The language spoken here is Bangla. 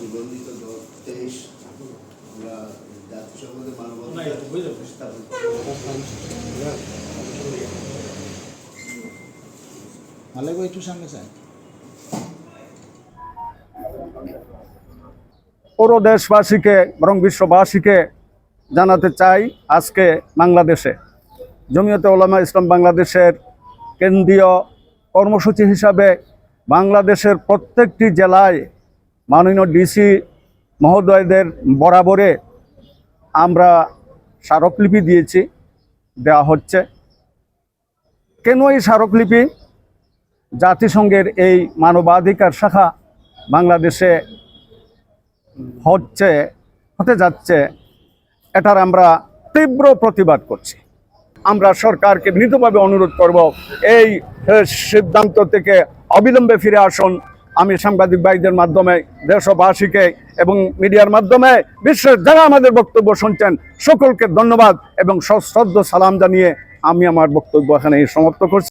নিবন্ধিত তেইশ আমরা জাতিসংঘের একটু সামনে চাই পুরো দেশবাসীকে, বরং বিশ্ববাসীকে জানাতে চাই আজকে বাংলাদেশে। জমিয়তে ওলামা ইসলাম বাংলাদেশের কেন্দ্রীয় কর্মসূচি হিসাবে বাংলাদেশের প্রত্যেকটি জেলায় মাননীয় ডিসি মহোদয়দের বরাবরে আমরা স্মারকলিপি দিয়েছি, দেওয়া হচ্ছে। কেন এই স্মারকলিপি? জাতিসংঘের এই মানবাধিকার শাখা বাংলাদেশে হচ্ছে, হতে যাচ্ছে, এটার আমরা তীব্র প্রতিবাদ করছি। আমরা সরকারকে মৃদুভাবে অনুরোধ করব, এই সিদ্ধান্ত থেকে অবিলম্বে ফিরে আসুন। আমি সাংবাদিক ভাইদের মাধ্যমে দেশবাসীকে এবং মিডিয়ার মাধ্যমে বিশ্বের যারা আমাদের বক্তব্য শুনছেন, সকলকে ধন্যবাদ এবং সশ্রদ্ধ সালাম জানিয়ে আমি আমার বক্তব্য এখানে সমাপ্ত করছি।